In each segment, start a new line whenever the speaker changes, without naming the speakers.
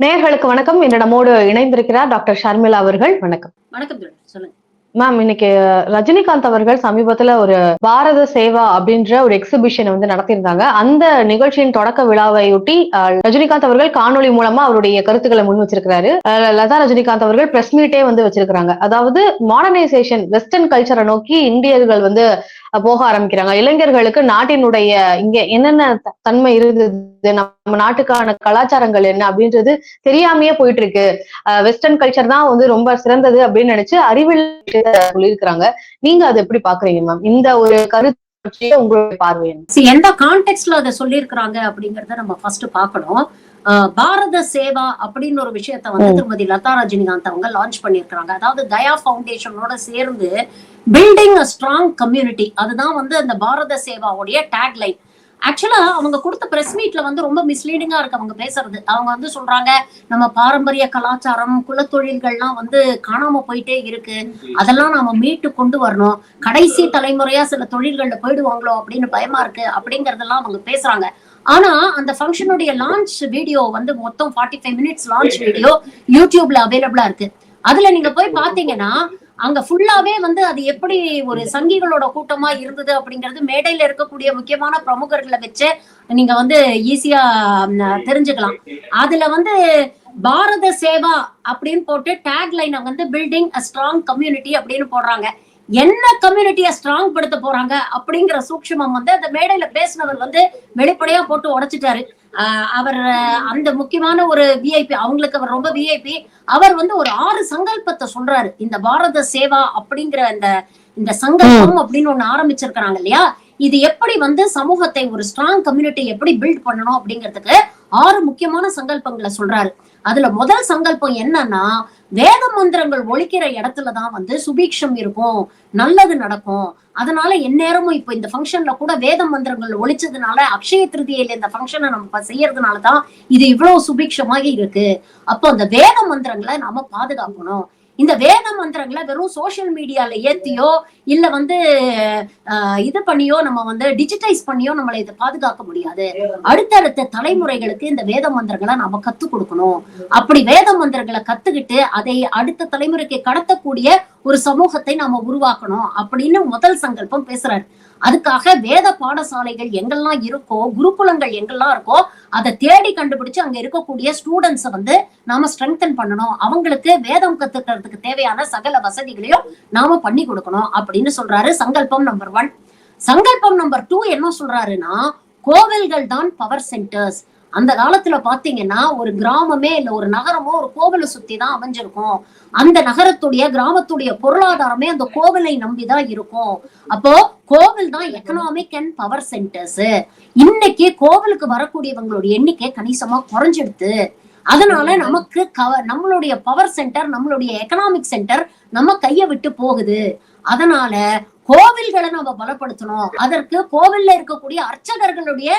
நேயர்களுக்கு வணக்கம். இன்று நம்மோடு இணைந்திருக்கிறார் டாக்டர் ஷர்மிளா அவர்கள். வணக்கம்.
வணக்கம் சொல்லுங்க.
மேம் இன்னைக்கு ரஜினிகாந்த் அவர்கள் சமீபத்துல ஒரு பாரத சேவா அப்படின்ற ஒரு எக்ஸிபிஷன் வந்து நடத்தியிருந்தாங்க. அந்த நிகழ்ச்சியின் தொடக்க விழாவையொட்டி ரஜினிகாந்த் அவர்கள் காணொளி மூலமா அவருடைய கருத்துக்களை முன் வச்சிருக்கிறாரு. லதா ரஜினிகாந்த் அவர்கள் பிரஸ் மீட்டே வந்து வச்சிருக்காங்க அதாவது மாடர்னைசேஷன் வெஸ்டர்ன் கல்ச்சரை நோக்கி இந்தியர்கள் வந்து போக ஆரம்பிக்கிறாங்க. இளைஞர்களுக்கு நாட்டினுடைய இங்க என்னென்ன தன்மை இருந்தது? நம்ம நாட்டுக்கான கலாச்சாரங்கள் என்ன அப்படின்றது தெரியாமையே போயிட்டு இருக்கு வெஸ்டர்ன் கல்ச்சர் தான் வந்து ரொம்ப சிறந்தது அப்படின்னு நினைச்சு அறிவில் சொல்லியிருக்கிறாங்க நீங்க அதை எப்படி பாக்குறீங்க மேம் இந்த ஒரு கருத்து பற்றிய உங்களுடைய பார்வை
எந்த கான்டெக்ட்ல அதை சொல்லியிருக்கிறாங்க அப்படிங்கறத நம்ம ஃபர்ஸ்ட் பார்க்கணும். பாரத சேவா அப்படின்னு ஒரு விஷயத்த வந்து. திருமதி லதா ரஜினிகாந்த் அவங்க லான்ச் பண்ணியிருக்கிறாங்க. அதாவது தயா ஃபவுண்டேஷனோட சேர்ந்து பில்டிங் அ ஸ்ட்ராங் கம்யூனிட்டி அதுதான் வந்து அந்த பாரத சேவாவுடைய டேக்லைன் ஆக்சுவலா அவங்க கொடுத்த பிரஸ் மீட்ல வந்து ரொம்ப மிஸ்லீடிங்கா இருக்கு அவங்க பேசுறது. அவங்க வந்து சொல்றாங்க நம்ம பாரம்பரிய கலாச்சாரம் குலத்தொழில்கள்லாம் வந்து காணாம போயிட்டே இருக்கு. அதெல்லாம் நாம மீட்டு கொண்டு வரணும். கடைசி தலைமுறையா சில தொழில்கள்ல போயிடுவாங்களோ அப்படின்னு பயமா இருக்கு அப்படிங்கறதெல்லாம் அவங்க பேசுறாங்க. ஆனா அந்த ஃபங்க்ஷனுடைய லான்ச் வீடியோ வந்து மொத்தம் forty five minutes launch video யூடியூப்ல அவைலபிளா இருக்கு. அதுல நீங்க போய் பாத்தீங்கன்னா அங்க ஃபுல்லாவே வந்து அது எப்படி ஒரு சங்கிகளோட கூட்டமா இருந்தது அப்படிங்கிறது மேடையில இருக்கக்கூடிய முக்கியமான பிரமுகர்களை வச்சு நீங்க வந்து ஈஸியா தெரிஞ்சுக்கலாம். அதுல வந்து பாரத சேவா அப்படின்னு போட்டு டேக் லைனை வந்து பில்டிங் அ ஸ்ட்ராங் கம்யூனிட்டி அப்படின்னு போடுறாங்க. என்ன கம்யூனிட்டியை ஸ்ட்ராங் படுத்த போறாங்க அப்படிங்கிற சூக்ஷமம் வந்து அந்த மேடையில பேசினவர் வந்து வெளிப்படையா போட்டு உடைச்சிட்டாரு. அவர் அந்த முக்கியமான ஒரு விஐபி அவங்களுக்கு அவர் ரொம்ப விஐபி அவர் வந்து ஒரு ஆறு சங்கல்பத்தை சொல்றாரு. இந்த பாரத சேவா அப்படிங்கிற அந்த இந்த சங்கல்பம் அப்படின்னு ஒண்ணு ஆரம்பிச்சிருக்கிறாங்க இல்லையா? இது எப்படி வந்து சமூகத்தை ஒரு ஸ்ட்ராங் கம்யூனிட்டி எப்படி பில்ட் பண்ணணும் அப்படிங்கிறதுக்கு ஆறு முக்கியமான சங்கல்பங்களை சொல்றாரு. அதுல முதல் சங்கல்பம் என்னன்னா வேத மந்திரங்கள் ஒழிக்கிற இடத்துலதான் வந்து சுபீக்ஷம் இருக்கும் நல்லது நடக்கும். அதனால எந்நேரமும் இப்ப இந்த ஃபங்க்ஷன்ல கூட வேத மந்திரங்கள் ஒழிச்சதுனால அக்ஷய திருதியில இந்த ஃபங்க்ஷனை நம்ம செய்யறதுனாலதான் இது இவ்வளவு சுபீக்ஷமாக இருக்கு. அப்போ அந்த வேத மந்திரங்களை நாம பாதுகாக்கணும். இந்த வேத மந்திரங்களை வெறும் சோசியல் மீடியால ஏத்தியோ இல்ல வந்து ஆஹ், இது பண்ணியோ நம்ம வந்து டிஜிட்டைஸ் பண்ணியோ நம்மளை இதை பாதுகாக்க முடியாது. அடுத்தடுத்த தலைமுறைகளுக்கு இந்த வேத மந்திரங்களை நாம கத்து கொடுக்கணும். அப்படி வேத மந்திரங்களை கத்துக்கிட்டு அதை அடுத்த தலைமுறைக்கு கடத்தக்கூடிய ஒரு சமூகத்தை நாம உருவாக்கணும் அப்படின்னு முதல் சங்கல்பம் பேசுறாரு. அதுக்காக வேத பாடசாலைகள் எங்கெல்லாம் இருக்கோ குருகுலங்கள் எங்கெல்லாம் இருக்கோ அதை தேடி கண்டுபிடிச்சு அங்க இருக்கக்கூடிய ஸ்டூடெண்ட்ஸை வந்து நாம ஸ்ட்ரெங்தன் பண்ணணும். அவங்களுக்கு வேதம் கத்துக்கிறதுக்கு தேவையான சகல வசதிகளையும் நாம பண்ணி கொடுக்கணும் அப்படின்னு சொல்றாரு சங்கல்பம் நம்பர் ஒன் சங்கல்பம் நம்பர் டூ என்ன சொல்றாருன்னா கோவில்கள் தான் பவர் சென்டர்ஸ் அந்த காலத்துல பாத்தீங்கன்னா ஒரு கிராமமே இல்ல ஒரு நகரமோ ஒரு கோவிலை சுத்தி தான் அமைஞ்சிருக்கும். அந்த நகரத்துடைய கிராமத்துடைய பொருளாதாரமே அந்த கோவிலை நம்பிதான் இருக்கும். அப்போ கோவில் தான் எக்கனாமிக் அண்ட் பவர் சென்டர்ஸ் இன்னைக்கு கோவிலுக்கு வரக்கூடியவங்களுடைய எண்ணிக்கை கணிசமா குறைஞ்சிடுது அதனால நமக்கு கவ- நம்மளுடைய பவர் சென்டர் நம்மளுடைய எக்கனாமிக் சென்டர் நம்ம கைய விட்டு போகுது. அதனால கோவில்களை நம்ம பலப்படுத்தணும். அதற்கு கோவில்ல இருக்கக்கூடிய அர்ச்சகர்களுடைய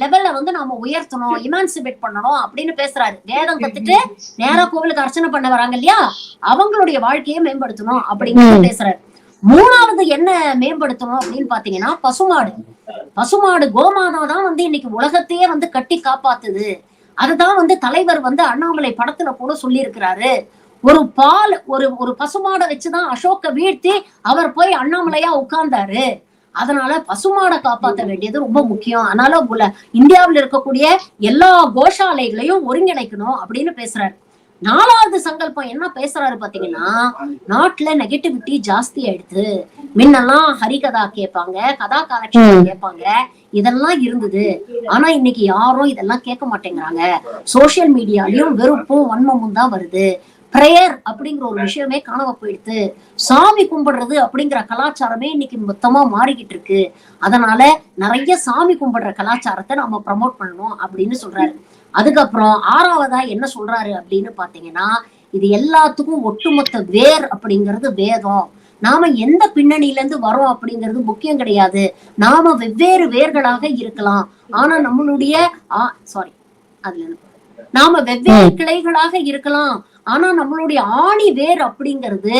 லெவல்ல வந்து நாம உயர்த்தணும் இமான்சிபேட் பண்ணணும் அப்படின்னு பேசுறாரு. வேதம் கத்துட்டு நேரா கோவிலுக்கு அர்ச்சனை பண்ண வராங்க இல்லையா? அவங்களுடைய வாழ்க்கையை மேம்படுத்தணும் அப்படின்னு பேசுறாரு. மூணாவது என்ன மேம்படுத்தணும் அப்படின்னு பாத்தீங்கன்னா பசுமாடு. பசுமாடு கோமாதா தான் வந்து இன்னைக்கு உலகத்தையே வந்து கட்டி காப்பாத்துது. அதுதான் வந்து தலைவர் வந்து அண்ணாமலை படத்துல கூட சொல்லியிருக்கிறாரு. ஒரு பால் ஒரு ஒரு பசுமாடை வச்சுதான் அசோக்க வீழ்த்தி அவர் போய் அண்ணாமலையா உட்கார்ந்தாரு. அதனால பசுமாடை காப்பாத்த வேண்டியது ரொம்ப முக்கியம். அதனால உல இந்தியாவில் இருக்கக்கூடிய எல்லா கோஷாலைகளையும் ஒருங்கிணைக்கணும் அப்படின்னு பேசுறாரு. நாலாவது சங்கல்பம் என்ன பேசுறாரு பாத்தீங்கன்னா நாட்டுல நெகட்டிவிட்டி ஜாஸ்தி ஆயிடுது. முன்னெல்லாம் ஹரிகதா கேட்பாங்க கதா காலட்சேபம் கேட்பாங்க. இதெல்லாம் இருந்தது. ஆனா இன்னைக்கு யாரும் இதெல்லாம் கேட்க மாட்டேங்கிறாங்க. சோசியல் மீடியாலயும் வெறுப்பும் வன்மமும் தான் வருது. பிரேயர் அப்படிங்கிற ஒரு விஷயமே காணாம போயிடுது. சாமி கும்பிடுறது அப்படிங்கிற கலாச்சாரமே இன்னைக்கு மொத்தமா மாறிக்கிட்டு இருக்கு. அதனால நிறைய சாமி கும்பிடுற கலாச்சாரத்தை நம்ம ப்ரமோட் பண்ணணும் அப்படின்னு சொல்றாரு. அதுக்கப்புறம் ஆறாவதா என்ன சொல்றாரு அப்படின்னு பாத்தீங்கன்னா இது எல்லாத்துக்கும் ஒட்டுமொத்த வேர் அப்படிங்கிறது வேதம். நாம எந்த பின்னணியில இருந்து வரோம் அப்படிங்கிறது முக்கியம் கிடையாது. நாம வெவ்வேறு வேர்களாக இருக்கலாம். ஆனா நம்மளுடைய சாரி அதுல. நாம வெவ்வேறு கிளைகளாக இருக்கலாம். ஆனா நம்மளுடைய ஆணி வேர் அப்படிங்கிறது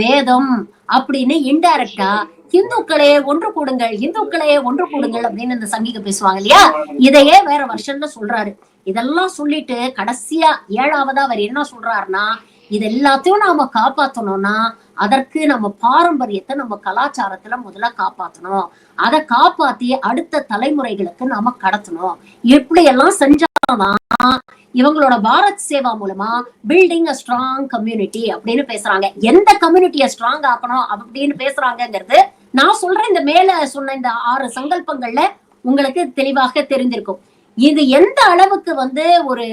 வேதம் அப்படின்னு இன்டைரக்டா இந்துக்களே ஒன்று கூடுங்கள் இந்துக்களே ஒன்று கூடுங்கள் அப்படின்னு இந்த சங்கிக பேசுவாங்க இல்லையா? இதையே வேற வருஷன்ல சொல்றாரு. இதெல்லாம் சொல்லிட்டு கடைசியா ஏழாவதா அவர் என்ன சொல்றாருன்னா இது எல்லாத்தையும் நாம காப்பாத்தணும்னா அதற்கு நம்ம பாரம்பரியத்தை நம்ம கலாச்சாரத்துல முதல்ல காப்பாத்தணும். அதை காப்பாத்தி அடுத்த தலைமுறைகளுக்கு நாம கடத்தணும். இப்படி எல்லாம் செஞ்சாதான் இவங்களோட பாரத் சேவா மூலமா பில்டிங் அ ஸ்ட்ராங் கம்யூனிட்டி அப்படின்னு பேசுறாங்க. எந்த கம்யூனிட்டியை ஸ்ட்ராங் ஆக்கணும் அப்படின்னு பேசுறாங்கங்கிறது நான் சொல்றேன். இந்த மேல சொன்ன இந்த ஆறு சங்கல்பங்கள்ல உங்களுக்கு தெளிவாக தெரிந்திருக்கும். இது எந்த அளவுக்கு வந்து ஒரு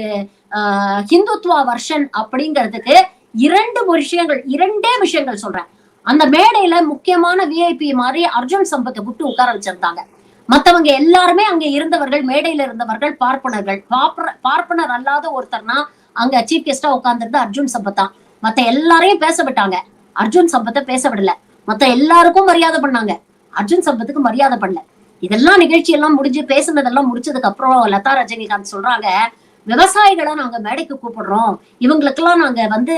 ஆஹ், ஹிந்துத்வா வருஷன் அப்படிங்கிறதுக்கு இரண்டு விஷயங்கள் இரண்டே விஷயங்கள் சொல்றேன். அந்த மேடையில முக்கியமான விஐபி மாதிரி அர்ஜுன் சம்பத்தை விட்டு உட்கார வச்சிருந்தாங்க. மத்தவங்க எல்லாருமே அங்க இருந்தவர்கள் மேடையில இருந்தவர்கள் பார்ப்பனர்கள். பார்ப்பனர் அல்லாத ஒருத்தர்னா அங்க சீஃப் கெஸ்டா உட்கார்ந்துருந்து அர்ஜுன் சம்பத்தா மத்த எல்லாரையும் பேச விட்டாங்க. அர்ஜுன் சம்பத்தை பேச விடல. மத்த எல்லாருக்கும் மரியாதை பண்ணாங்க. அர்ஜுன் சம்பத்துக்கு மரியாதை பண்ணல. இதெல்லாம் நிகழ்ச்சி எல்லாம் முடிஞ்சு பேசுனதெல்லாம் முடிச்சதுக்கு அப்புறம் லதா ரஜினிகாந்த் சொல்றாங்க விவசாயிகளை நாங்க மேடைக்கு கூப்பிடுறோம். இவங்களுக்கெல்லாம் நாங்க வந்து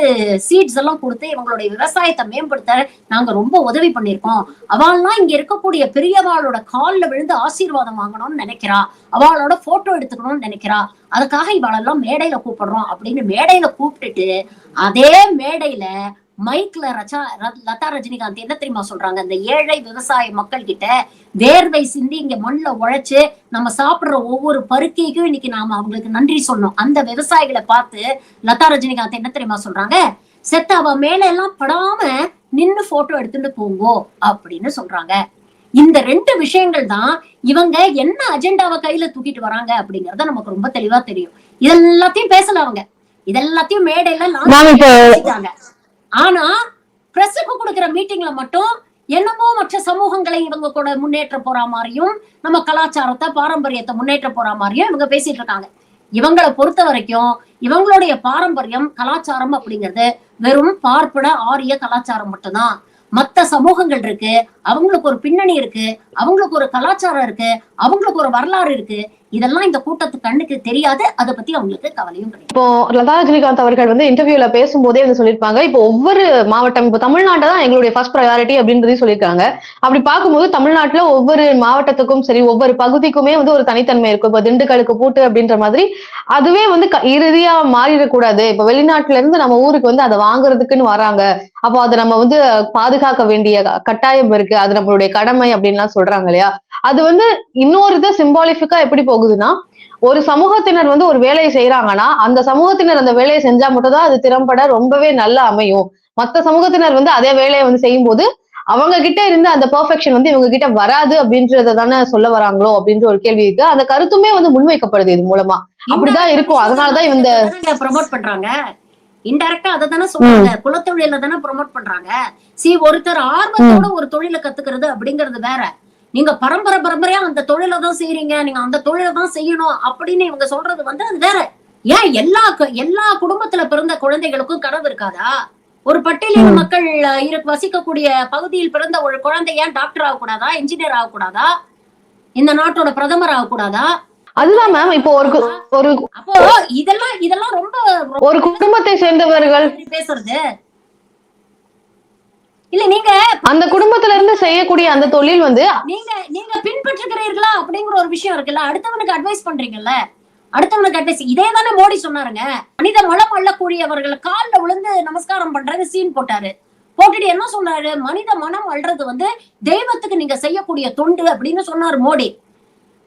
சீட்ஸ் எல்லாம் கொடுத்து இவங்களுடைய விவசாயத்தை மேம்படுத்த நாங்க ரொம்ப உதவி பண்ணிருக்கோம் அவள்லாம் இங்க இருக்கக்கூடிய பெரியவாளோட கால்ல விழுந்து ஆசீர்வாதம் வாங்கணும்னு நினைக்கிறா. அவளோட போட்டோ எடுத்துக்கணும்னு நினைக்கிறா. அதுக்காக இவாளெல்லாம் மேடையில கூப்பிடுறோம். அப்படின்னு மேடையில கூப்பிட்டுட்டு அதே மேடையில மைக்ல ரச்சா லதா ரஜினிகாந்த் என்ன தெரியுமா சொல்றாங்க? இந்த ஏழை விவசாய மக்கள் கிட்ட வேர்வை சிந்தி இங்க மண்ணுல உழைச்சு நம்ம சாப்பிடுற ஒவ்வொரு பருக்கைக்கும் இன்னைக்கு நாம அவங்களுக்கு நன்றி சொல்லணும். அந்த விவசாயிகளை பார்த்து லதா ரஜினிகாந்த் என்ன தெரியுமா சொல்றாங்க? செத்த அவ மேல எல்லாம் படாம நின்னு போட்டோ எடுத்துட்டு போங்கோ அப்படின்னு சொல்றாங்க. இந்த ரெண்டு விஷயங்கள் தான் இவங்க என்ன அஜெண்டாவை கையில தூக்கிட்டு வராங்க அப்படிங்கறத நமக்கு ரொம்ப தெளிவா தெரியும். இதெல்லாத்தையும் பேசல அவங்க. இதெல்லாத்தையும் மேடையில ஆனா பிரஸுக்கு கொடுக்கிற மீட்டிங்ல மட்டும் என்னமோ மற்ற சமூகங்களை இவங்க கூட முன்னேற்ற போற மாதிரியும் நம்ம கலாச்சாரத்தை பாரம்பரியத்தை முன்னேற்ற போற மாதிரியும் இவங்க பேசிட்டு இருக்காங்க. இவங்களை பொறுத்த வரைக்கும் இவங்களுடைய பாரம்பரியம் கலாச்சாரம் அப்படிங்கிறது வெறும் பார்ப்பட ஆரிய கலாச்சாரம் மட்டும்தான். மத்த சமூகங்கள் இருக்கு அவங்களுக்கு ஒரு பின்னணி இருக்கு அவங்களுக்கு ஒரு கலாச்சாரம் இருக்கு அவங்களுக்கு ஒரு வரலாறு இருக்கு. இதெல்லாம் இந்த கூட்டத்து கண்ணுக்கு தெரியாது. அதை பத்தி அவங்களுக்கு கவலையும் கிடையாது.
இப்போ லதா ரஜினிகாந்த் அவர்கள் வந்து இன்டர்வியூல பேசும்போதே வந்து சொல்லியிருப்பாங்க. இப்போ ஒவ்வொரு மாவட்டம் இப்போ தமிழ்நாட்டை தான் எங்களுடைய ஃபர்ஸ்ட் ப்ரையாரிட்டி அப்படின்றதையும் சொல்லியிருக்காங்க. அப்படி பார்க்கும்போது தமிழ்நாட்டுல ஒவ்வொரு மாவட்டத்துக்கும் சரி ஒவ்வொரு பகுதிக்குமே வந்து ஒரு தனித்தன்மை இருக்கும். இப்போ திண்டுக்கலுக்கு பூட்டு அப்படின்ற மாதிரி அதுவே வந்து க- இறுதியா மாறிடக்கூடாது. இப்போ வெளிநாட்டுல இருந்து நம்ம ஊருக்கு வந்து அதை வாங்குறதுக்குன்னு வராங்க. அப்போ அதை நம்ம வந்து பாதுகாக்க வேண்டிய கட்டாயம் இருக்கு. அது நம்மளுடைய கடமை அப்படின்லாம் சொல்றாங்க இல்லையா? அது வந்து இன்னொரு இது சிம்பாலிஃபிக்கா எப்படி போகும் போகுதுன்னா ஒரு சமூகத்தினர் வந்து ஒரு வேலையை செய்யறாங்கன்னா அந்த சமூகத்தினர் அந்த வேலையை செஞ்சா மட்டும்தான் அது திறம்பட ரொம்பவே நல்லா அமையும். மத்த சமூகத்தினர் வந்து அதே வேலையை வந்து செய்யும்போது அவங்க கிட்ட இருந்த அந்த பெர்ஃபெக்ஷன் வந்து இவங்க கிட்ட வராது அப்படின்றத தானே சொல்ல வராங்களோ அப்படின்ற ஒரு கேள்வி இருக்கு. அந்த கருத்துமே வந்து முன்வைக்கப்படுது இது மூலமா. அப்படிதான் இருக்கும். அதனாலதான் இந்த
ப்ரமோட் பண்றாங்க. இன்டைரக்டா அதை தானே சொல்றாங்க. குலத்தொழில தானே ப்ரமோட் பண்றாங்க. சி ஒருத்தர் ஆர்வத்தோட ஒரு தொழிலை கத்துக்கிறது அப்படிங்கிறது வேற. நீங்க பரம்பரை பரம்பரையா அந்த தொழிலை தான் செய்றீங்க நீங்க அந்த தொழிலை தான் செய்யணும் அப்படின்னு இவங்க சொல்றது வந்து அது வேற. ஏன் எல்லா எல்லா குடும்பத்துல பிறந்த குழந்தைகளுக்கும் கனவு இருக்காதா? ஒரு பட்டியலின. மக்கள் இரு வசிக்கக்கூடிய பகுதியில் பிறந்த ஒரு குழந்தை ஏன் டாக்டர் ஆகக்கூடாதா? இன்ஜினியர் ஆகக்கூடாதா? இந்த நாட்டோட பிரதமர் ஆகக்கூடாதா?
அதுதான் மேம் இப்போ ஒரு ஒரு
அப்போ இதெல்லாம் இதெல்லாம் ரொம்ப
ஒரு குடும்பத்தை சேர்ந்தவர்கள்
பேசுறது. இல்ல நீங்க
அந்த குடும்பத்துல இருந்து செய்யக்கூடிய அந்த தொழில் வந்து
நீங்க நீங்க பின்பற்றுகிறீர்களா அப்படிங்கிற ஒரு விஷயம் இருக்குல்ல? அடுத்தவனுக்கு அட்வைஸ் பண்றீங்கல்ல? அடுத்தவனுக்கு அட்வைஸ் இதே தானே மோடி சொன்னாருங்க. மனித மலம் அள்ளக்கூடியவர்கள் கால்ல விழுந்து நமஸ்காரம் பண்றது சீன் போட்டாரு. போட்டுட்டு என்ன சொன்னாரு? மனித மனம் அள்ளுறது வந்து தெய்வத்துக்கு நீங்க செய்யக்கூடிய தொண்டு அப்படின்னு சொன்னாரு மோடி.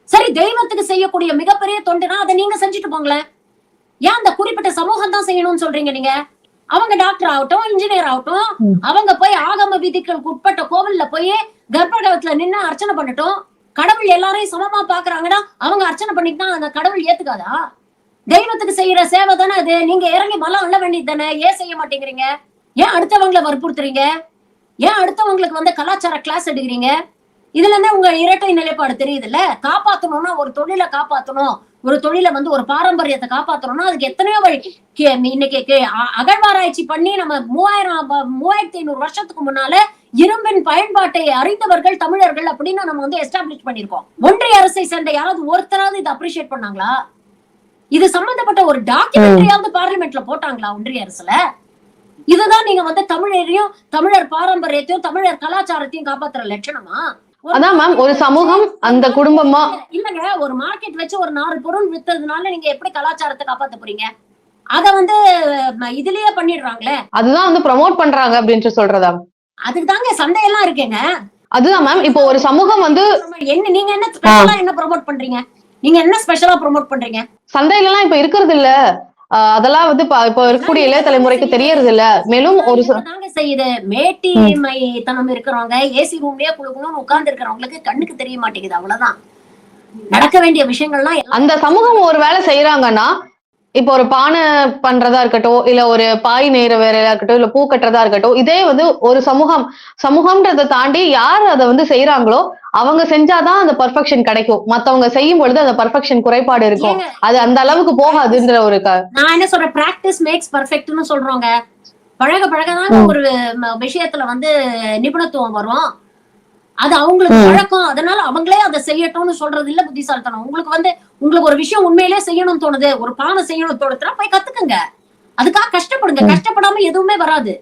சரி தெய்வத்துக்கு செய்யக்கூடிய மிகப்பெரிய தொண்டுனா அதை நீங்க செஞ்சுட்டு போங்களேன். ஏன் அந்த குறிப்பிட்ட சமூகம் தான் செய்யணும்னு சொல்றீங்க நீங்க? அவங்க டாக்டர் ஆகட்டும் இன்ஜினியர் ஆகட்டும். அவங்க போய் ஆகம விதிகளுக்கு உட்பட்ட கோவில்ல போய் கர்ப்பகிரகத்துல நின்னு அர்ச்சனை பண்ணட்டும். கடவுள் எல்லாரையும் சமமா பாக்குறாங்கன்னா அவங்க அர்ச்சனை பண்ணிட்டு அந்த கடவுள் ஏத்துக்காதா? தெய்வத்துக்கு செய்யற சேவை தானே அது? நீங்க இறங்கி மலம் அள்ள வேண்டியது தானே? ஏன் செய்ய மாட்டேங்கிறீங்க? ஏன் அடுத்தவங்களை வற்புறுத்துறீங்க? ஏன் அடுத்தவங்களுக்கு வந்து கலாச்சார கிளாஸ் எடுக்கிறீங்க? இதுல இருந்தே உங்க இரட்டை நிலைப்பாடு தெரியுதுல்ல? காப்பாத்தணும்னா ஒரு தொழிலை காப்பாத்தணும். ஒரு தொழிலை வந்து ஒரு பாரம்பரியத்தை காப்பாத்துறோம்னா அதுக்கு எத்தனையோ வழி. கே- இன்னைக்கு அ- அகழ்வாராய்ச்சி பண்ணி நம்ம மூவாயிரம் மூவாயிரத்தி ஐநூறு வருஷத்துக்கு முன்னால இரும்பின் பயன்பாட்டை அறிந்தவர்கள் தமிழர்கள் அப்படின்னு நம்ம வந்து எஸ்டாப்ளிஷ் பண்ணிருக்கோம் ஒன்றிய அரசை சேர்ந்த யாராவது ஒருத்தராவது இதை அப்ரிஷியேட் பண்ணாங்களா? இது சம்பந்தப்பட்ட ஒரு டாக்குமெண்ட்ரியாவது பார்லிமெண்ட்ல போட்டாங்களா ஒன்றிய அரசுல? இதுதான் நீங்க வந்து தமிழரையும் தமிழர் பாரம்பரியத்தையும் தமிழர் கலாச்சாரத்தையும் காப்பாத்துற லட்சணமா?
அதான் மேம் ஒரு சமூகம் அந்த குடும்பமா?
இல்லங்க ஒரு மார்க்கெட் வச்சு ஒரு நாலு பொருள் வித்ததுனால நீங்க எப்படி கலாச்சாரத்தை காப்பாத்த போறீங்க? அத வந்து இதுலயே பண்ணிடுறாங்களே?
அதுதான் வந்து ப்ரமோட் பண்றாங்க அப்படின்ட்டு சொல்றதா?
அதுக்கு தாங்க சண்டையெல்லாம் இருக்கேங்க.
அதுதான் மேம் இப்போ ஒரு சமூகம் வந்து
என்ன நீங்க என்ன ஸ்பெஷலா என்ன ப்ரோமோட் பண்றீங்க? நீங்க என்ன ஸ்பெஷலா ப்ரோமோட் பண்றீங்க?
சந்தையில எல்லாம் இப்ப இருக்கிறது இல்ல அதெல்லாம் வந்து இப்போ இருக்கக்கூடிய இளைய தலைமுறைக்கு தெரியறது இல்ல. மேலும் ஒரு
செய்யுது மேட்டி மைத்தனம் இருக்கிறவங்க ஏசி ரூம்லயே குழுக்கணும்னு உட்கார்ந்து இருக்கிறவங்களுக்கு கண்ணுக்கு தெரிய மாட்டேங்குது அவ்வளவுதான். நடக்க வேண்டிய விஷயங்கள்லாம்
அந்த சமூகம் ஒரு வேலை செய்யறாங்கன்னா இப்போ ஒரு பானை பண்றதா இருக்கட்டும் இல்ல ஒரு பாய் நெய்ற வேலையா இருக்கட்டும் இல்ல பூ கட்டுறதா இருக்கட்டும் இதே வந்து ஒரு சமூகம் சமூகம்ன்றதை தாண்டி யார் அதை வந்து செய்யறாங்களோ அவங்க செஞ்சாதான் அந்த பர்ஃபெக்ஷன் கிடைக்கும். மத்தவங்க செய்யும் பொழுது அந்த பர்ஃபெக்ஷன் குறைபாடு இருக்கும். அது அந்த அளவுக்கு போகாதுன்ற ஒரு
நான் என்ன சொல்றேன்? பிராக்டிஸ் மேக்ஸ் பர்ஃபெக்ட்னு சொல்றோங்க. பழக பழகதாங்க ஒரு விஷயத்துல வந்து நிபுணத்துவம் வரும். அது அவங்களுக்கு. பழக்கம். அதனால அவங்களே அதை செய்யட்டும்னு சொல்றது இல்ல புத்திசாலித்தனம். உங்களுக்கு வந்து உங்களுக்கு ஒரு விஷயம் உண்மையிலே செய்யணும்னு தோணுது ஒரு பானை செய்யணும்னு தோணுதுன்னா போய் கத்துக்குங்க. அதுக்காக கஷ்டப்படுங்க. கஷ்டப்படாம எதுவுமே வராது.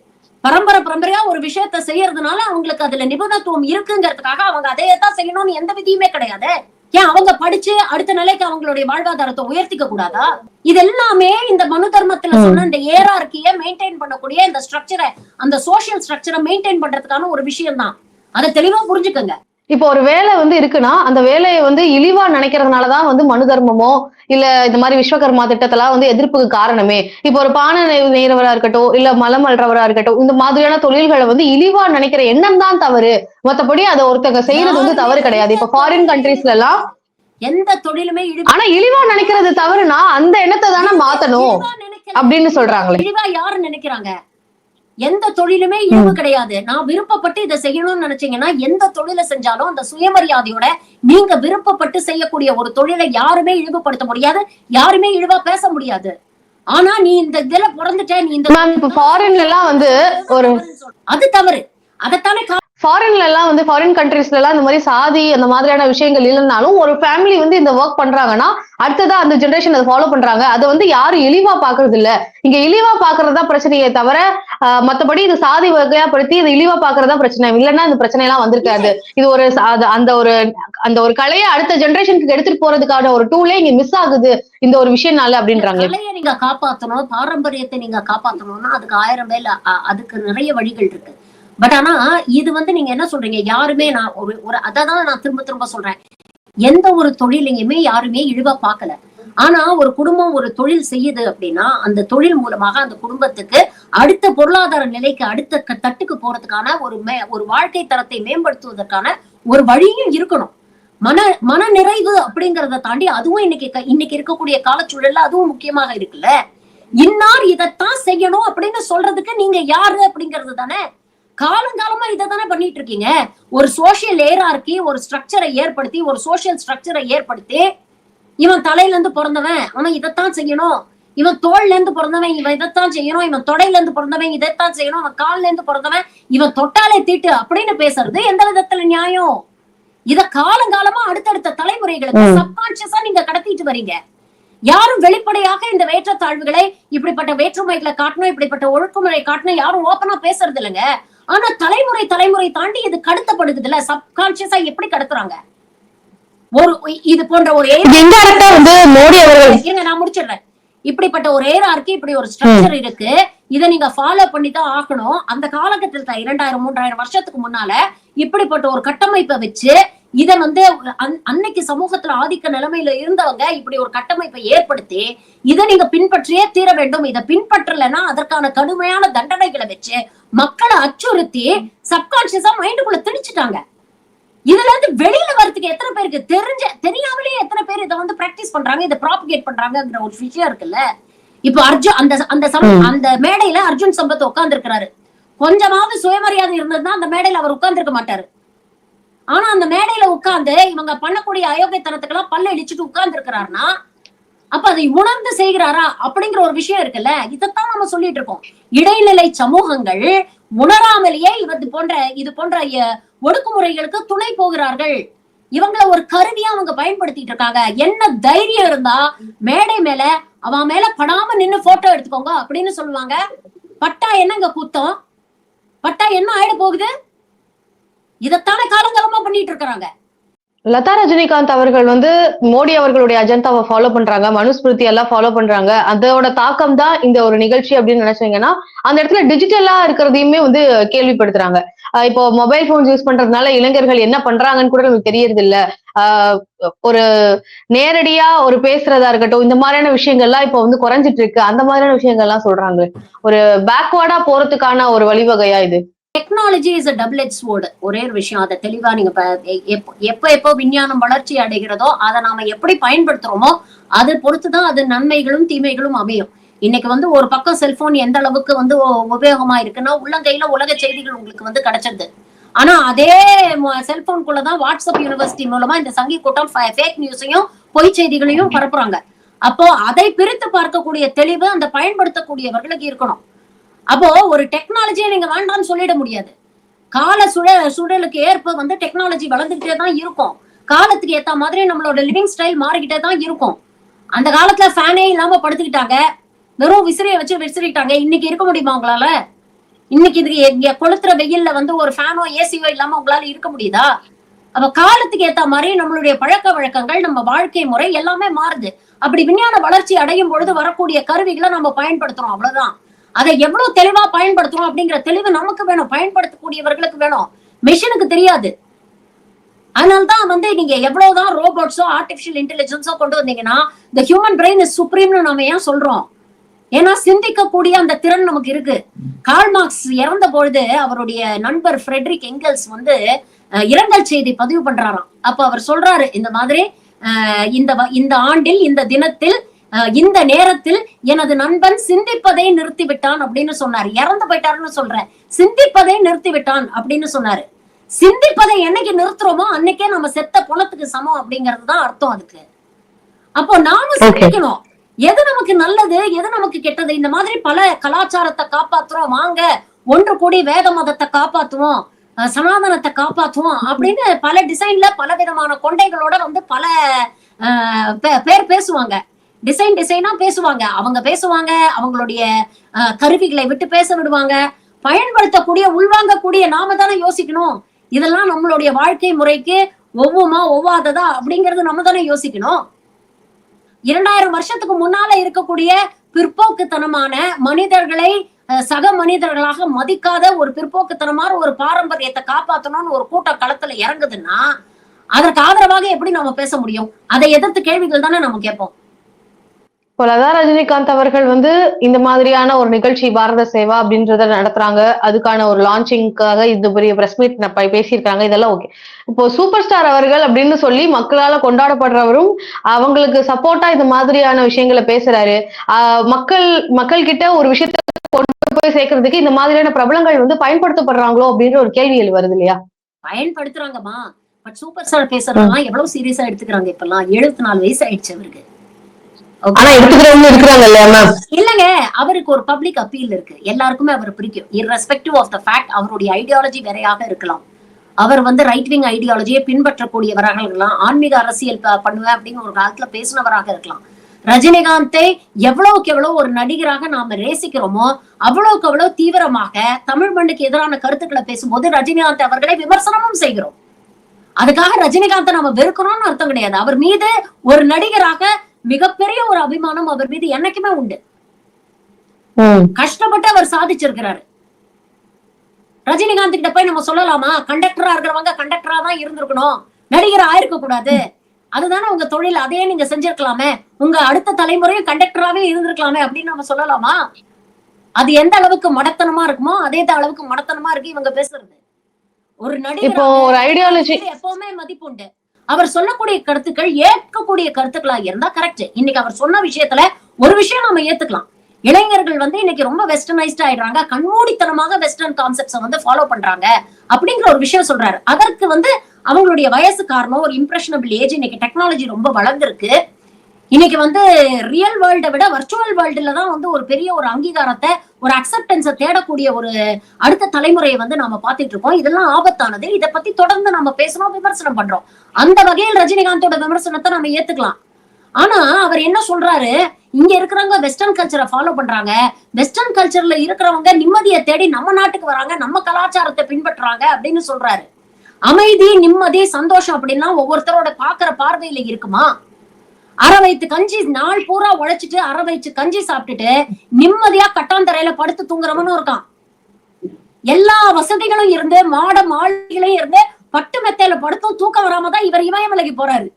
பரம்பரை பரம்பரையா ஒரு விஷயத்த செய்யறதுனால அவங்களுக்கு அதுல நிபுணத்துவம் இருக்குங்கிறதுக்காக அவங்க அதையே தான் செய்யணும்னு எந்த விதியுமே கிடையாது. ஏன் அவங்க படிச்சு அடுத்த நிலைக்கு அவங்களுடைய வாழ்வாதாரத்தை உயர்த்திக்க கூடாதா? இது எல்லாமே இந்த மனு தர்மத்துல. சொன்ன இந்த ஏரார்கிய மெயின்டைன் பண்ணக்கூடிய இந்த ஸ்ட்ரக்சரை அந்த சோஷியல் ஸ்ட்ரக்சரை மெயின்டைன் பண்றதுக்கான ஒரு விஷயம் தான் அதை தெளிவா புரிஞ்சுக்கங்க.
இப்போ ஒரு வேலை வந்து இருக்குன்னா அந்த வேலையை வந்து இழிவா நினைக்கிறதுனாலதான் வந்து மனு தர்மமோ இல்ல இந்த மாதிரி விஸ்வகர்மா திட்டத்தெல்லாம் வந்து எதிர்ப்புக்கு காரணமே. இப்போ ஒரு பானை நெய்- நெய்றவரா இருக்கட்டும் இல்ல மலம் அல்றவரா இருக்கட்டும் இந்த மாதிரியான தொழில்களை வந்து இழிவா நினைக்கிற எண்ணம் தான் தவறு. மத்தபடி அதை ஒருத்தங்க செய்யறது வந்து தவறு கிடையாது. இப்ப ஃபாரின் கண்ட்ரீஸ்ல எல்லாம்
எந்த தொழிலுமே
ஆனா இழிவா நினைக்கிறது தவறுனா அந்த எண்ணத்தை தானே மாத்தணும். அப்படின்னு சொல்றாங்களே.
இழிவா யாரு நினைக்கிறாங்க? எந்த தொழிலுமே இழிவு கிடையாது. நான் விருப்பப்பட்டு இதை செய்யணும்னு நினைச்சீங்கன்னா எந்த தொழிலை செஞ்சாலும் அந்த சுயமரியாதையோட நீங்க விருப்பப்பட்டு செய்யக்கூடிய ஒரு தொழிலை யாருமே இழிவுபடுத்த முடியாது. யாருமே இழிவா பேச முடியாது. ஆனா நீ இந்த இதுல பிறந்துட்ட நீ இந்த
ஃபாரின்ல எல்லாம் வந்து ஒரு
அது தவறு. அதைத்தானே
ஃபாரின்ல எல்லாம் வந்து ஃபாரின் கண்ட்ரீஸ்ல எல்லாம் இந்த மாதிரி சாதி அந்த மாதிரியான விஷயங்கள் இல்லைனாலும் ஒரு ஃபேமிலி வந்து இந்த ஒர்க் பண்றாங்கன்னா அடுத்ததா அந்த ஜென்ரேஷன் அதை ஃபாலோ பண்றாங்க. அதை வந்து யாரும் இழிவா பாக்குறது இல்ல இங்க இழிவா பாக்குறதா பிரச்சனையே தவிர ஆஹ், மத்தபடி இது சாதி வகையா படுத்தி இது இழிவா பாக்குறதா பிரச்சனை. இல்லைன்னா இந்த பிரச்சனை எல்லாம் வந்திருக்காது. இது ஒரு அந்த ஒரு அந்த ஒரு கலையை அடுத்த ஜெனரேஷனுக்கு எடுத்துட்டு போறதுக்கான ஒரு டூலே இங்க மிஸ் ஆகுது இந்த ஒரு விஷயம்னால அப்படின்றாங்க.
கலையை நீங்க காப்பாத்தணும் பாரம்பரியத்தை நீங்க காப்பாத்தணும்னா அதுக்கு ஆயிரம் வேலை அதுக்கு நிறைய வழிகள் இருக்கு. பட் ஆனா இது வந்து நீங்க என்ன சொல்றீங்க? யாருமே நான் ஒரு ஒரு அதான் நான் திரும்ப திரும்ப சொல்றேன். எந்த ஒரு தொழிலையுமே யாருமே இழிவா பாக்கல ஆனா ஒரு குடும்பம் ஒரு தொழில் செய்யுது அப்படின்னா அந்த தொழில் மூலமாக அந்த குடும்பத்துக்கு அடுத்த பொருளாதார நிலைக்கு அடுத்த க- தட்டுக்கு போறதுக்கான ஒரு மே ஒரு வாழ்க்கை தரத்தை மேம்படுத்துவதற்கான ஒரு வழியும் இருக்கணும். மன மன நிறைவு அப்படிங்கறத தாண்டி அதுவும் இன்னைக்கு இன்னைக்கு இருக்கக்கூடிய காலச்சூழல்ல அதுவும் முக்கியமாக இருக்குல்ல? இன்னார் இதைத்தான் செய்யணும் அப்படின்னு சொல்றதுக்கு நீங்க யாரு அப்படிங்கிறது தானே? காலங்காலமா இதை தானே பண்ணிட்டு இருக்கீங்க ஒரு சோசியல் ஏரார்கி ஒரு ஸ்ட்ரக்சரை ஏற்படுத்தி ஒரு சோசியல் ஸ்ட்ரக்சரை ஏற்படுத்தி இவன் தலையில இருந்து பிறந்தவன் அவன் இதைத்தான் செய்யணும். இவன் தோல்ல இருந்து பிறந்தவன் இவன் இதைத்தான் செய்யணும். இவன் தொடையில இருந்து பிறந்தவன் இதைத்தான் செய்யணும். அவன் கால்ல இருந்து பிறந்தவன் இவன் தொட்டாலே தீட்டு அப்படின்னு பேசுறது எந்த விதத்துல நியாயம்? இத காலங்காலமா அடுத்தடுத்த தலைமுறைகளுக்கு. சப்கான்சியஸா நீங்க கடத்திட்டு வரீங்க. யாரும் வெளிப்படையாக இந்த வேற்றத்தாழ்வுகளை இப்படிப்பட்ட வேற்றுமைகளை காட்டணும் இப்படிப்பட்ட ஒழுக்குமுறை காட்டணும் யாரும் ஓப்பனா பேசுறது இல்லைங்க. ஆனா தலைமுறை தலைமுறை தாண்டி இது கடத்தப்படுது இல்ல? சப்கான்சியஸா எப்படி கடத்துறாங்க? ஒரு இது போன்ற ஒரு
வந்து மோடி அவர்கள்
இருங்க நான் முடிச்சிடுறேன். இப்படிப்பட்ட ஒரு ஏரார்க்கு இப்படி ஒரு ஸ்ட்ரக்சர் இருக்கு. இதை நீங்க ஃபாலோ பண்ணி தான் ஆகணும். அந்த காலகட்டத்துல இரண்டாயிரம் மூன்றாயிரம் வருஷத்துக்கு முன்னால இப்படிப்பட்ட ஒரு கட்டமைப்பை வச்சு இத வந்து அன்- அன்னைக்கு சமூகத்துல ஆதிக்க நிலைமையில இருந்தவங்க இப்படி ஒரு கட்டமைப்பை ஏற்படுத்தி இதை நீங்க பின்பற்றியே தீர வேண்டும். இதை பின்பற்றலைன்னா அதற்கான கடுமையான தண்டனைகளை வச்சு மக்களை அச்சுறுத்தி சப்கான்சியஸா மைண்டுக்குள்ள திணிச்சுட்டாங்க. இதுல இருந்து வெளியில வரதுக்கு எத்தனை பேருக்கு தெரிஞ்ச தெரியாமலே எத்தனை பேர் இதை வந்து பிராக்டிஸ் பண்றாங்க இதை ப்ராபகேட் பண்றாங்கங்கிற ஒரு விஷயம் இருக்குல்ல? இப்போ அர்ஜுன் அந்த அந்த. அந்த மேடையில அர்ஜுன் சம்பத் உட்கார்ந்து இருக்கிறாரு கொஞ்சமாவது சுயமரியாதை இருந்ததுன்னா அந்த மேடையில அவர் உட்கார்ந்து மாட்டாரு. ஆனா அந்த மேடையில உட்கார்ந்து இவங்க பண்ணக்கூடிய அயோக்கியத்தனத்துக்கெல்லாம் பல்ல இடிச்சுட்டு உட்கார்ந்து இருக்கிறாருன்னா அப்ப அதை உணர்ந்து செய்கிறாரா அப்படிங்கிற ஒரு விஷயம் இருக்குல்ல? இதைத்தான் நம்ம சொல்லிட்டு இருக்கோம். இடைநிலை சமூகங்கள் உணராமலேயே இது போன்ற இது போன்ற ஒடுக்குமுறைகளுக்கு துணை போகிறார்கள். இவங்களை ஒரு கருவியா அவங்க பயன்படுத்திட்டு இருக்காங்க. என்ன தைரியம் இருந்தா மேடை மேல அவன் மேல படாம நின்னு போட்டோ எடுத்துக்கோங்க அப்படின்னு சொல்லுவாங்க. பட்டா என்னங்க குத்தம்? பட்டா என்ன ஆயிட போகுது? இதைத்தானே காலங்காலமா பண்ணிட்டு இருக்கிறாங்க.
லதா ரஜினிகாந்த் அவர்கள் வந்து மோடி அவர்களுடைய அஜெண்டாவை ஃபாலோ பண்றாங்க மனுஸ்மிருதி எல்லாம் ஃபாலோ பண்றாங்க. அதோட தாக்கம் தான் இந்த ஒரு நிகழ்ச்சி அப்படின்னு நினைச்சீங்கன்னா அந்த இடத்துல டிஜிட்டலா இருக்கிறதையுமே வந்து கேள்விப்படுத்துறாங்க. இப்போ மொபைல் போன்ஸ் யூஸ் பண்றதுனால இளைஞர்கள் என்ன பண்றாங்கன்னு கூட நமக்கு தெரியறது இல்ல ஆஹ் ஒரு நேரடியா ஒரு பேசுறதா இருக்கட்டும் இந்த மாதிரியான விஷயங்கள்லாம் இப்போ வந்து குறைஞ்சிட்டு இருக்கு. அந்த மாதிரியான விஷயங்கள்லாம் சொல்றாங்க ஒரு பேக்வேர்டா போறதுக்கான ஒரு வழிவகையா இது?
டெக்னாலஜி இஸ் அ டபுள் எட் ஸ்வோர்டு ஒரே ஒரு விஷயம் அதை தெளிவா நீங்க எப்போ எப்ப- எப்போ விஞ்ஞானம் வளர்ச்சி அடைகிறதோ அதை நாம எப்படி பயன்படுத்துறோமோ அது பொறுத்துதான் அது நன்மைகளும் தீமைகளும் அமையும். இன்னைக்கு வந்து ஒரு பக்கம் செல்போன் எந்த அளவுக்கு வந்து உபயோகமா இருக்குன்னா உள்ளங்கையில உலக செய்திகள் உங்களுக்கு வந்து கிடைச்சிருது. ஆனா அதே செல்போன்குள்ளதான் வாட்ஸ்அப் யூனிவர்சிட்டி மூலமா இந்த சங்கி கூட்டம் ஃபேக் நியூஸையும் பொய் செய்திகளையும் பரப்புறாங்க. அப்போ அதை பிரித்து பார்க்கக்கூடிய தெளிவு அந்த பயன்படுத்தக்கூடியவர்களுக்கு இருக்கணும். அப்போ ஒரு டெக்னாலஜியை நீங்க வேண்டாம்னு சொல்லிட முடியாது. கால சுழ சூழலுக்கு ஏற்ப வந்து டெக்னாலஜி வளர்ந்துகிட்டே தான் இருக்கும். காலத்துக்கு ஏத்த மாதிரி நம்மளோட லிவிங் ஸ்டைல் மாறிக்கிட்டே தான் இருக்கும். அந்த காலத்துல ஃபேனே இல்லாம படுத்துக்கிட்டாங்க. வெறும் விசிறிய வச்சு விசிறிட்டாங்க இன்னைக்கு இருக்க முடியுமா உங்களால? இன்னைக்கு இதுக்கு இங்க கொளுத்துற வெயில்ல வந்து ஒரு ஃபேனோ ஏசியோ இல்லாம உங்களால இருக்க முடியுதா? அப்ப காலத்துக்கு ஏத்த மாதிரி நம்மளுடைய பழக்க வழக்கங்கள் நம்ம வாழ்க்கை முறை எல்லாமே மாறுது. அப்படி விஞ்ஞான வளர்ச்சி அடையும் பொழுது வரக்கூடிய கருவிகளை நம்ம பயன்படுத்துறோம். அவ்வளவுதான். அதை எவ்வளவு தெளிவா பயன்படுத்துறோம் அப்படிங்கிற தெளிவு நமக்கு வேணும் பயன்படுத்தக்கூடியவர்களுக்கு வேணும். மிஷினுக்கு தெரியாது. அதனால்தான் வந்து நீங்க எவ்வளவுதான் ரோபோட்ஸோ ஆர்டிபிஷியல் இன்டெலிஜென்ஸோ கொண்டு வந்தீங்கன்னா இந்த ஹியூமன் பிரெயின் இஸ் சுப்ரீம்னு நம்ம ஏன் சொல்றோம்? ஏன்னா சிந்திக்கக்கூடிய அந்த திறன் நமக்கு இருக்கு. கால் மார்க்ஸ் இறந்த பொழுது அவருடைய நண்பர் ஃப்ரெட்ரிக் எங்கல்ஸ் வந்து இரங்கல் செய்தி பதிவு பண்றாராம். அப்ப அவர் சொல்றாரு இந்த மாதிரி இந்த வ- இந்த ஆண்டில் இந்த தினத்தில் இந்த நேரத்தில் எனது நண்பன் சிந்திப்பதை நிறுத்தி விட்டான் அப்படின்னு சொன்னார். இறந்து போயிட்டாருன்னு சொல்றேன். சிந்திப்பதை நிறுத்தி விட்டான் அப்படின்னு சொன்னாரு. சிந்திப்பதை என்னைக்கு நிறுத்துறோமோ அன்னைக்கே நம்ம செத்த குணத்துக்கு சமம் அப்படிங்கிறது தான் அர்த்தம் அதுக்கு. அப்போ நாம சிந்திக்கணும். எது நமக்கு நல்லது எது நமக்கு கெட்டது? இந்த மாதிரி பல கலாச்சாரத்தை காப்பாத்துறோம். வாங்க ஒன்று கூடி வேத மதத்தை காப்பாத்துவோம். சனாதனத்தை காப்பாத்துவோம் அப்படின்னு பல டிசைன்ல பல விதமான கொண்டைகளோட வந்து பல பேர் பேசுவாங்க. டிசைன் டிசைனா பேசுவாங்க. அவங்க பேசுவாங்க அவங்களுடைய கருவிகளை விட்டு பேச விடுவாங்க. பயன்படுத்தக்கூடிய உள்வாங்கக்கூடிய நாம தானே யோசிக்கணும். இதெல்லாம் நம்மளுடைய வாழ்க்கை முறைக்கு ஒவ்வுமா ஒவ்வாததா அப்படிங்கறது நம்ம தானே யோசிக்கணும். இரண்டாயிரம் வருஷத்துக்கு முன்னால இருக்கக்கூடிய பிற்போக்குத்தனமான மனிதர்களை சக மனிதர்களாக மதிக்காத ஒரு பிற்போக்குத்தனமான ஒரு பாரம்பரியத்தை காப்பாற்றணும்னு ஒரு கூட்டம் களத்துல இறங்குதுன்னா அதற்கு ஆதரவாக எப்படி நம்ம பேச முடியும்? அதை எதிர்த்து கேள்விகள் தானே நம்ம கேட்போம்.
இப்போ லதா ரஜினிகாந்த் அவர்கள் வந்து இந்த மாதிரியான ஒரு நிகழ்ச்சி பாரத சேவா அப்படின்றத நடத்துறாங்க. அதுக்கான ஒரு லான்ச்சிங்காக இந்த பெரிய பிரஸ் மீட் பேசியிருக்காங்க இதெல்லாம் ஓகே இப்போ சூப்பர் ஸ்டார் அவர்கள் அப்படின்னு சொல்லி மக்களால கொண்டாடப்படுறவரும் அவங்களுக்கு சப்போர்ட்டா இந்த மாதிரியான விஷயங்களை பேசுறாரு. ஆஹ் மக்கள் மக்கள் கிட்ட ஒரு விஷயத்த கொண்டு போய் சேர்க்கறதுக்கு இந்த மாதிரியான பிரபலங்கள் வந்து பயன்படுத்தப்படுறாங்களோ அப்படின்ற ஒரு கேள்விகள் வருது இல்லையா?
பயன்படுத்துறாங்கம்மா. பட் சூப்பர் ஸ்டார் பேசுறதெல்லாம் எவ்வளவு சீரியஸா எடுத்துக்கிறாங்க இப்பெல்லாம்? எழுபத்தி நாலு வயசு ஆயிடுச்சு அவருக்கு.
ஆனா எடுத்துக்கிறவங்க இருக்கிறாங்க இல்லையா மேம்
இல்லங்க அவருக்கு ஒரு பப்ளிக் அப்பீல் இருக்கு. எல்லாருக்குமே அவர் பிடிக்கும். Irrespective ஆஃப் த ஃபேக்ட் அவருடைய ஐடியாலஜி வேறையாக இருக்கலாம். அவர் வந்து ரைட் விங் ஐடியாலஜியை பின்பற்றக்கூடியவராக இருக்கலாம் ஆன்மீக அரசியல் பண்ணுவேன் அப்படின்னு ஒரு காலத்துல பேசினவராக இருக்கலாம். ரஜினிகாந்தை எவ்வளவுக்கு எவ்வளவு ஒரு நடிகராக நாம நேசிக்கிறோமோ அவ்வளவுக்கு அவ்வளவு தீவிரமாக தமிழ் மண்ணுக்கு எதிரான கருத்துக்களை பேசும்போது ரஜினிகாந்த் அவர்களை விமர்சனமும் செய்கிறோம். அதுக்காக ரஜினிகாந்தை நம்ம வெறுக்கிறோம்னு அர்த்தம் கிடையாது. அவர் மீது ஒரு நடிகராக மிகப்பெரிய ஒரு அபிமானம் அவர் மீது என்னைக்குமே உண்டு. கஷ்டப்பட்டு அவர் சாதிச்சிருக்கிறாரு. ரஜினிகாந்த் கிட்ட போய் நம்ம சொல்லலாமா? கண்டக்டரா இருக்கிறவங்க கண்டக்டரா தான் இருந்திருக்கணும். நடிகர் ஆயிருக்க கூடாது. அதுதானே உங்க தொழில்? அதையே நீங்க செஞ்சிருக்கலாமே. உங்க அடுத்த தலைமுறையும் கண்டக்டராவே இருந்திருக்கலாமே அப்படின்னு நம்ம சொல்லலாமா? அது எந்த அளவுக்கு மடத்தனமா இருக்குமோ அதே அளவுக்கு மடத்தனமா இருக்கு இவங்க பேசுறது. ஒரு நடிகர் எப்பவுமே மதிப்புண்டு அவர் சொல்லக்கூடிய கருத்துக்கள் ஏற்கக்கூடிய கருத்துக்களா இருந்தா கரெக்ட் இன்னைக்கு அவர் சொன்ன விஷயத்துல ஒரு விஷயம் நம்ம ஏத்துக்கலாம். இளைஞர்கள் வந்து இன்னைக்கு ரொம்ப வெஸ்டர்னைஸ்ட் ஆயிடுறாங்க. கண்மூடித்தனமாக வெஸ்டர்ன் கான்செப்ட்ஸை வந்து ஃபாலோ பண்றாங்க அப்படிங்கிற ஒரு விஷயம் சொல்றாரு. அதற்கு வந்து அவங்களுடைய வயசு காரணம் ஒரு இம்ப்ரெஷனபிள் ஏஜ் இன்னைக்கு டெக்னாலஜி ரொம்ப வளர்ந்துருக்கு. இன்னைக்கு வந்து ரியல் வேர்ல்டை விட வர்ச்சுவல் வேர்ல்டுல தான் வந்து ஒரு பெரிய ஒரு அங்கீகாரத்தை ஒரு அக்செப்டன்ஸை தேடக்கூடிய ஒரு அடுத்த தலைமுறையை வந்து நாம பாத்துட்டு இருக்கோம். இதெல்லாம் ஆபத்தானது. இதை பத்தி தொடர்ந்து நம்ம பேசணும் விமர்சனம் பண்றோம். அந்த வகையில் ரஜினிகாந்தோட விமர்சனத்தை நம்ம ஏத்துக்கலாம். ஆனா அவர் என்ன சொல்றாரு? இங்க இருக்கிறவங்க வெஸ்டர்ன் கல்ச்சரை ஃபாலோ பண்றாங்க. வெஸ்டர்ன் கல்ச்சர்ல இருக்கிறவங்க நிம்மதியை தேடி நம்ம நாட்டுக்கு வராங்க நம்ம கலாச்சாரத்தை பின்பற்றுறாங்க அப்படின்னு சொல்றாரு. அமைதி நிம்மதி சந்தோஷம் அப்படின்னா ஒவ்வொருத்தரோட பாக்குற பார்வையில இருக்குமா? அரை வயிற்று கஞ்சி நாள் பூரா உழைச்சிட்டு அரை வயிற்று கஞ்சி சாப்பிட்டுட்டு நிம்மதியா கட்டாந்தரையில படுத்து தூங்குறவனும் இருக்கான். எல்லா வசதிகளும் இருந்து மாட மாளிகையும் இருந்து பட்டு மெத்தையில படுத்தும் தூக்கம் வராம தான் இவர் இமயமலைக்கு போறாரு.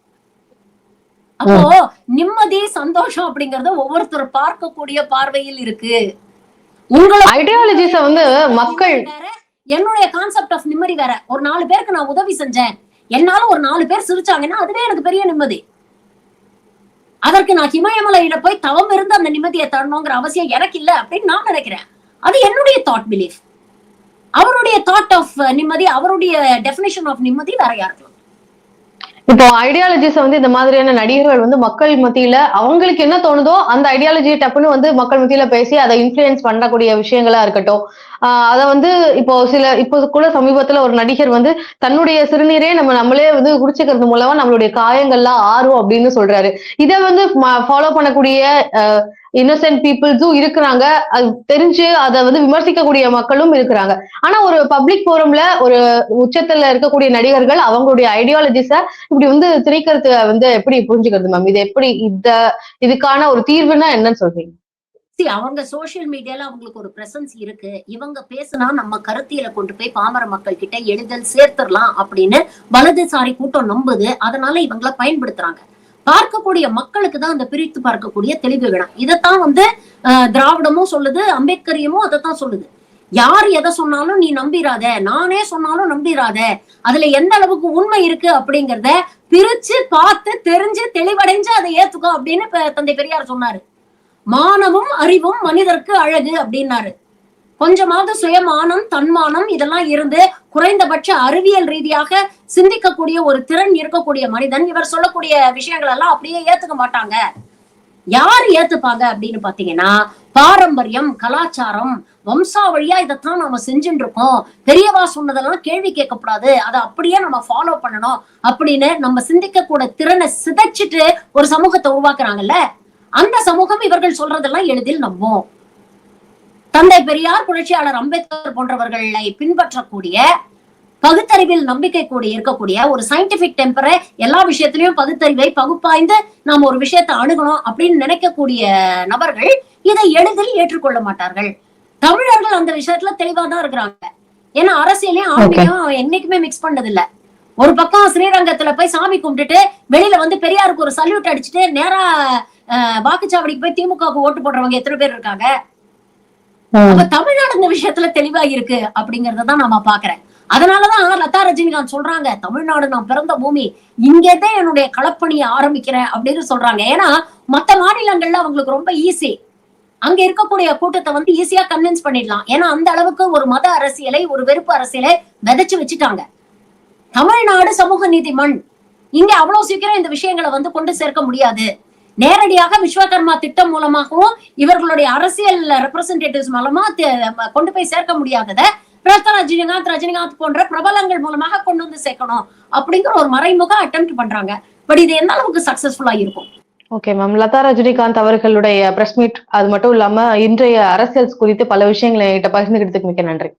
அப்போ நிம்மதி சந்தோஷம் அப்படிங்கறது ஒவ்வொருத்தர் பார்க்கக்கூடிய பார்வையில் இருக்கு. உங்களோட
ஐடியாலஜிஸ வந்து மக்கள்
என்னுடைய கான்செப்ட் ஆஃப் நிம்மதி வேற. ஒரு நாலு பேருக்கு நான் உதவி செஞ்சேன். என்னால ஒரு நாலு பேர் சிரிச்சாங்கன்னா அதுவே எனக்கு பெரிய நிம்மதி. அதற்கு நான் இமயமலையில போய் தவம் இருந்து அந்த நிம்மதியை தரணுங்கிற அவசியம் எனக்கு இல்ல அப்படின்னு நான் நினைக்கிறேன். அது என்னுடைய தாட் பிலீஃப் அவருடைய தாட் ஆஃப் நிம்மதி அவருடைய டெபினேஷன் ஆஃப் நிம்மதி வேற இருக்கலாம்
இப்போ ஐடியாலஜிஸ் வந்து இந்த மாதிரியான நடிகர்கள் வந்து மக்கள் மத்தியில அவங்களுக்கு என்ன தோணுதோ அந்த ஐடியாலஜி டப்புன்னு வந்து மக்கள் மத்தியில பேசி அதை இன்ஃபுளுயன்ஸ் பண்ணக்கூடிய விஷயங்களா இருக்கட்டும். ஆஹ் அதை வந்து இப்போ சில இப்போ கூட சமீபத்துல ஒரு நடிகர் வந்து தன்னுடைய சிறுநீரே நம்ம நம்மளே வந்து குடிச்சுக்கிறது மூலமா நம்மளுடைய காயங்கள்லாம் ஆறும் அப்படின்னு சொல்றாரு. இதை வந்து ஃபாலோ பண்ணக்கூடிய இன்னசென்ட் பீப்புள்ஸும் இருக்கிறாங்க. அது தெரிஞ்சு அதை வந்து விமர்சிக்கக்கூடிய மக்களும் இருக்கிறாங்க. ஆனா ஒரு பப்ளிக் ஃபோரம்ல ஒரு உச்சத்துல இருக்கக்கூடிய நடிகர்கள் அவங்களுடைய ஐடியாலஜிஸ இப்படி வந்து திணிக்கிறது வந்து எப்படி புரிஞ்சுக்கிறது மேம் இது எப்படி இந்த இதுக்கான ஒரு தீர்வுனா என்னன்னு சொல்றீங்க?
சரி அவங்க சோசியல் மீடியால அவங்களுக்கு ஒரு பிரசன்ஸ் இருக்கு. இவங்க பேசினா நம்ம கருத்தியில கொண்டு போய் பாமர மக்கள் கிட்ட எளிதில் சேர்த்துடலாம் அப்படின்னு வலதுசாரி கூட்டம் நம்புது. அதனால இவங்கள பயன்படுத்துறாங்க. பார்க்கக்கூடிய மக்களுக்கு தான் அந்த பிரித்து பார்க்கக்கூடிய தெளிவு வேணும். இதைத்தான் வந்து திராவிடமும் சொல்லுது அம்பேத்கரியமும் அதைத்தான் சொல்லுது. யார் எதை சொன்னாலும் நீ நம்பிராத நானே சொன்னாலும் நம்பிராத அதுல எந்த அளவுக்கு உண்மை இருக்கு அப்படிங்கறத பிரிச்சு பார்த்து தெரிஞ்சு தெளிவடைஞ்சு அதை ஏத்துக்கோ அப்படின்னு தந்தை பெரியார் சொன்னாரு. மானமும் அறிவும் மனிதருக்கு அழகு அப்படின்னாரு. கொஞ்சமாவது சுயமானம் தன்மானம் இதெல்லாம் இருந்து குறைந்தபட்ச அறிவியல் ரீதியாக சிந்திக்கக்கூடிய ஒரு திறன் இருக்கக்கூடிய மனிதன். இவர் சொல்லக்கூடிய விஷயங்கள் எல்லாம் அப்படியே ஏத்துக்க மாட்டாங்க. யார் ஏத்துப்பாங்க அப்படின்னு பாத்தீங்கன்னா பாரம்பரியம் கலாச்சாரம் வம்சாவழியா இதைத்தான் நம்ம செஞ்சுட்டு இருக்கோம் பெரியவா சொன்னதெல்லாம் கேள்வி கேட்கக்கூடாது. அதை அப்படியே நம்ம ஃபாலோ பண்ணணும் அப்படின்னு நம்ம சிந்திக்க கூட திறனை சிதைச்சிட்டு ஒரு சமூகத்தை உருவாக்குறாங்கல்ல? அந்த சமூகம் இவர்கள் சொல்றதெல்லாம் எளிதில் நம்பும். தந்தை பெரியார் புரட்சியாளர் அம்பேத்கர் போன்றவர்களை பின்பற்றக்கூடிய பகுத்தறிவில் நம்பிக்கை கூடி இருக்கக்கூடிய ஒரு சயின்டிபிக் டெம்பரை எல்லா விஷயத்திலையும் பகுத்தறிவை பகுப்பாய்ந்து நாம் ஒரு விஷயத்தை அணுகணும் அப்படின்னு நினைக்கக்கூடிய நபர்கள் இதை எளிதில் ஏற்றுக்கொள்ள மாட்டார்கள். தமிழர்கள் அந்த விஷயத்துல தெளிவா தான் இருக்கிறாங்க. ஏன்னா அரசியலையும் ஆன்மீகம் என்னைக்குமே மிக்ஸ் பண்ணது இல்ல ஒரு பக்கம் ஸ்ரீரங்கத்துல போய் சாமி கும்பிட்டுட்டு வெளியில வந்து பெரியாருக்கு ஒரு சல்யூட் அடிச்சுட்டு நேரா வாக்குச்சாவடிக்கு போய் திமுகவுக்கு ஓட்டு போடுறவங்க எத்தனை பேர் இருக்காங்க? அப்ப தமிழ்நாடு இந்த விஷயத்துல தெளிவா இருக்கு அப்படிங்கறத தான் நாம பாக்குறேன். அதனாலதான் லதா ரஜினிகாந்த் சொல்றாங்க தமிழ்நாடு நான் பிறந்த பூமி இங்கதான் என்னுடைய களப்பணியை ஆரம்பிக்கிறேன் அப்படின்னு சொல்றாங்க. ஏன்னா மத்த மாநிலங்கள்ல அவங்களுக்கு ரொம்ப ஈஸி அங்க இருக்கக்கூடிய கூட்டத்தை வந்து ஈஸியா கன்வின்ஸ் பண்ணிடலாம். ஏன்னா அந்த அளவுக்கு ஒரு மத அரசியலை ஒரு வெறுப்பு அரசியலை விதைச்சு வச்சுட்டாங்க. தமிழ்நாடு சமூக நீதி மண். இங்க அவ்வளவு சீக்கிரம் இந்த விஷயங்களை வந்து கொண்டு சேர்க்க முடியாது. நேரடியாக விஸ்வகர்மா திட்டம் மூலமாகவும் இவர்களுடைய அரசியல் ரெப்ரசன்டேட்டிவ்ஸ் மூலமா கொண்டு போய் சேர்க்க முடியாதத பிரதமர் ரஜினிகாந்த் ரஜினிகாந்த் போன்ற பிரபலங்கள் மூலமாக கொண்டு வந்து சேர்க்கணும் அப்படிங்கிற ஒரு மறைமுக அட்டம் பண்றாங்க. பட் இது எந்த அளவுக்கு சக்சஸ்ஃபுல்லா இருக்கும்
ஓகே மேம் லதா ரஜினிகாந்த் அவர்களுடைய பிரஸ் மீட் அது மட்டும் இல்லாம இன்றைய அரசியல் குறித்து பல விஷயங்களை என்கிட்ட பகிர்ந்துகிட்டதுக்கு மிக்க நன்றி.